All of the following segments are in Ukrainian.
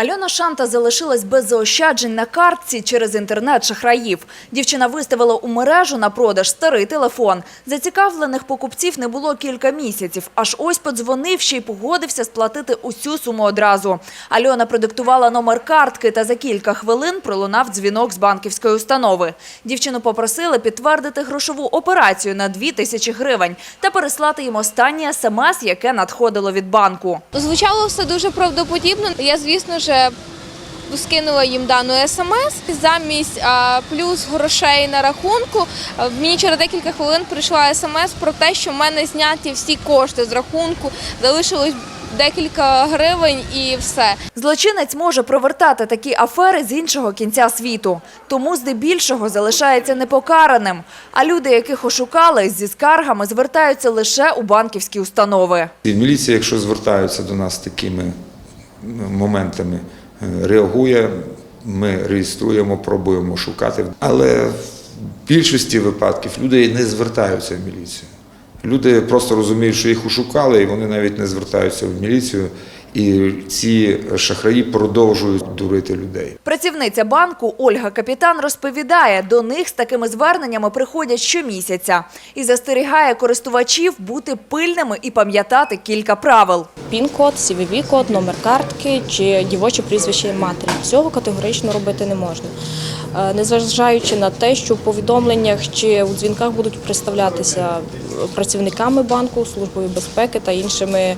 Альона Шанта залишилась без заощаджень на картці через інтернет шахраїв. Дівчина виставила у мережу на продаж старий телефон. Зацікавлених покупців не було кілька місяців. Аж ось подзвонив ще й погодився сплатити усю суму одразу. Альона продиктувала номер картки та за кілька хвилин пролунав дзвінок з банківської установи. Дівчину попросили підтвердити грошову операцію на 2 тисячі гривень та переслати їм останнє смс, яке надходило від банку. Звучало все дуже правдоподібно. Я, звісно ж, скинула їм дану смс. Замість а, плюс грошей на рахунку. Мені через декілька хвилин прийшла смс про те, що в мене зняті всі кошти з рахунку, залишилось декілька гривень і все. Злочинець може провертати такі афери з іншого кінця світу, тому здебільшого залишається непокараним. А люди, яких ошукали, зі скаргами звертаються лише у банківські установи. І міліція, якщо звертаються до нас такими моментами, е, реагує, ми реєструємо, пробуємо шукати. Але в більшості випадків люди не звертаються в міліцію. Люди просто розуміють, що їх ушукали, і вони навіть не звертаються в міліцію. І ці шахраї продовжують дурити людей. Працівниця банку Ольга Капітан розповідає, до них з такими зверненнями приходять щомісяця і застерігає користувачів бути пильними і пам'ятати кілька правил. Пін-код, CVV-код, номер картки чи дівоче прізвище матері. Цього категорично робити не можна. Е, Незважаючи на те, що в повідомленнях чи у дзвінках будуть представлятися працівниками банку, службою безпеки та іншими е,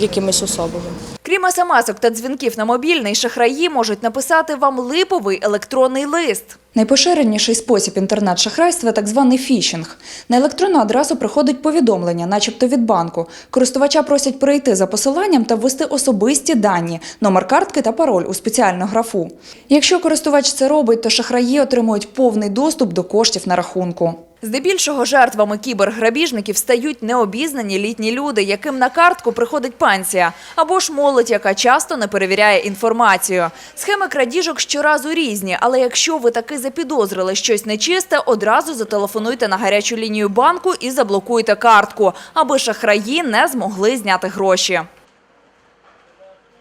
якимись особами. Крім смс-ок та дзвінків на мобільний, шахраї можуть написати вам липовий електронний лист. Найпоширеніший спосіб інтернет-шахрайства – так званий фішинг. На електронну адресу приходить повідомлення, начебто від банку. Користувача просять перейти за посиланням та ввести особисті дані, номер картки та пароль у спеціальну графу. Якщо користувач це робить, то шахраї отримують повний доступ до коштів на рахунку. Здебільшого жертвами кіберграбіжників стають необізнані літні люди, яким на картку приходить пенсія, або ж молодь, яка часто не перевіряє інформацію. Схеми крадіжок щоразу різні, але якщо ви таки запідозрили щось нечисте, одразу зателефонуйте на гарячу лінію банку і заблокуйте картку, аби шахраї не змогли зняти гроші.